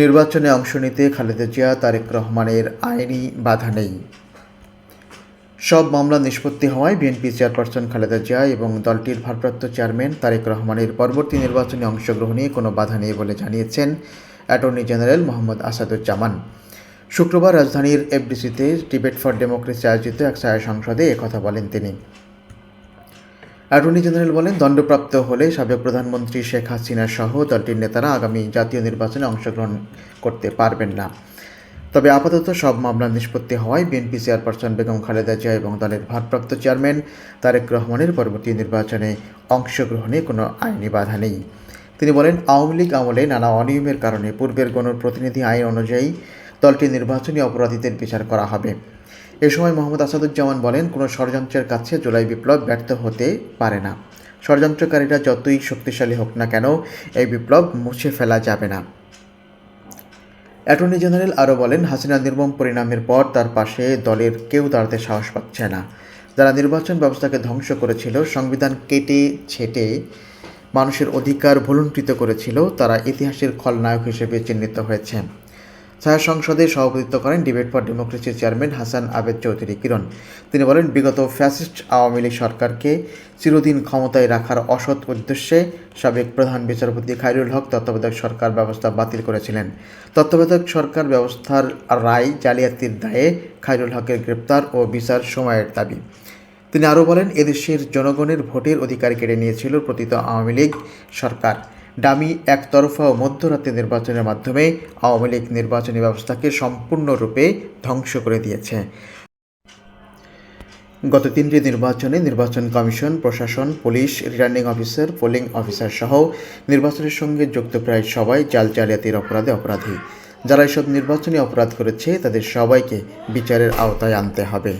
নির্বাচনে অংশ নিতে খালেদা জিয়া, তারেক রহমানের আইনি বাধা নেই। সব মামলা নিষ্পত্তি হওয়ায় বিএনপি চেয়ারপারসন খালেদা জিয়া এবং দলটির ভারপ্রাপ্ত চেয়ারম্যান তারেক রহমানের পরবর্তী নির্বাচনে অংশগ্রহণে কোনো বাধা নেই বলে জানিয়েছেন অ্যাটর্নি জেনারেল মোহাম্মদ আসাদুজ্জামান। শুক্রবার রাজধানীর এফডিসিতে ডিবেট ফর ডেমোক্রেসি আয়োজিত এক ছায়া সংসদে একথা বলেন তিনি। অ্যাটর্নি জেনারেল বলেন, দণ্ডপ্রাপ্ত হলে সাবেক প্রধানমন্ত্রী শেখ হাসিনা সহ দলটির নেতারা আগামী জাতীয় নির্বাচনে অংশগ্রহণ করতে পারবেন না। তবে আপাতত সব মামলা নিষ্পত্তি হওয়ায় বিএনপি চেয়ারপারসন বেগম খালেদা জিয়া এবং দলের ভারপ্রাপ্ত চেয়ারম্যান তারেক রহমানের পরবর্তী নির্বাচনে অংশগ্রহণে কোনো আইনি বাধা নেই। তিনি বলেন, আওয়ামী লীগ আমলে নানা অনিয়মের কারণে পূর্বের গণপ্রতিনিধি আইন অনুযায়ী দলটির নির্বাচনী অপরাধীদের বিচার করা হবে। এ সময় মোহাম্মদ আসাদুজ্জামান বলেন, কোনো ষড়যন্ত্রের কাছে জুলাই বিপ্লব ব্যর্থ হতে পারে না। ষড়যন্ত্রকারীরা যতই শক্তিশালী হোক না কেন, এই বিপ্লব মুছে ফেলা যাবে না। অ্যাটর্নি জেনারেল আরও বলেন হাসিনা নির্মম পরিণামের পর তার পাশে দলের কেউ দাঁড়াতে সাহস পাচ্ছে না। যারা নির্বাচন ব্যবস্থাকে ধ্বংস করেছিল, সংবিধান কেটে ছেটে মানুষের অধিকার ভুলুণ্ঠিত করেছিল, তারা ইতিহাসের খলনায়ক হিসেবে চিহ্নিত হয়েছে ছায়া সংসদে সভাপতিত্ব করেন ডিবেট ফর ডেমোক্রেসির চেয়ারম্যান হাসান আবেদ চৌধুরী কিরণ। তিনি বলেন, বিগত ফ্যাসিস্ট আওয়ামী লীগ সরকারকে চিরদিন ক্ষমতায় রাখার অসৎ উদ্দেশ্যে সাবেক প্রধান বিচারপতি খায়রুল হক তত্ত্বাবধায়ক সরকার ব্যবস্থা বাতিল করেছিলেন। তত্ত্বাবধায়ক সরকার ব্যবস্থার রায় জালিয়াতির দায়ে খায়রুল হকের গ্রেপ্তার ও বিচার সময়ের দাবি। তিনি আরও বলেন, এদেশের জনগণের ভোটের অধিকার কেড়ে নিয়েছিল প্রতীত আওয়ামী লীগ সরকার। ডামি একতরফা ও মধ্যরাতে নির্বাচনের মাধ্যমে আওয়ামী লীগ নির্বাচনী ব্যবস্থাকে সম্পূর্ণরূপে ধ্বংস করে দিয়েছে। গত তিনটি নির্বাচনে নির্বাচন কমিশন, প্রশাসন, police, returning officer, polling officer সহ নির্বাচনের সঙ্গে যুক্ত প্রায় সবাই জাল জালিয়াতির অপরাধে অপরাধী। যারা এসব নির্বাচনী অপরাধ করেছে, তাদের সবাইকে বিচারের আওতায় আনতে হবে।